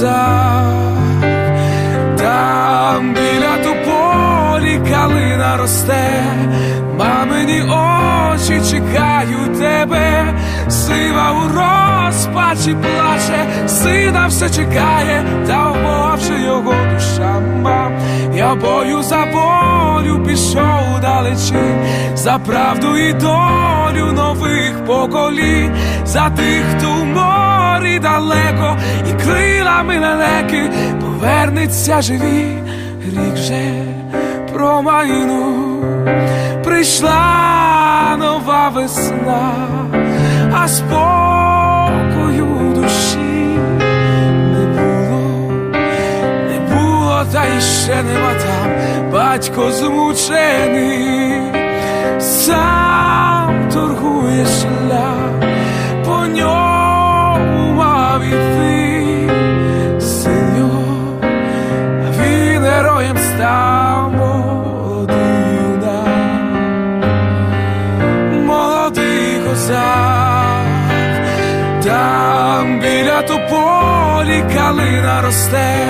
молодий там біля тополі калина росте, мамині очі чекають тебе, сива у розпачі плаче, сина все чекає, та вмовче його душа. Мам. Я бою за волю пішов далечінь, за правду і долю нових поколінь, за тих, хто в морі крилами лелеки повернеться живі, рік вже промайну. Прийшла нова весна, а спокою душі не було, не було, та й ще нема там. Батько змучений, сам торгує там біля тополі калина росте,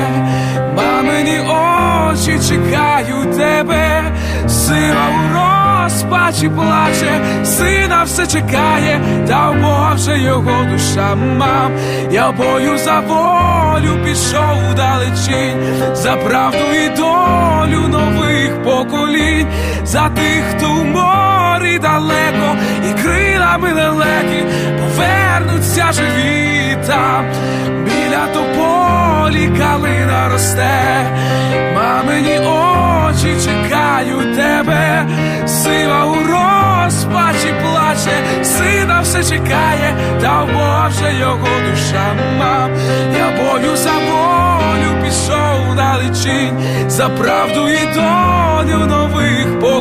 мамині очі чекають тебе, сила у розпачі плаче, сина все чекає, та вже його душа мам. Я бою за волю пішов далечінь, за правду і долю нових поколінь, за тих, хто в морі далеко, і крилами лелеки повернуться живі там, біля тополі калина росте, мамині очі чекають тебе, сила у розпачі плаче, сина все чекає, та вже його душа. Мам. Я бою за волю пішов далечінь, за правду і долю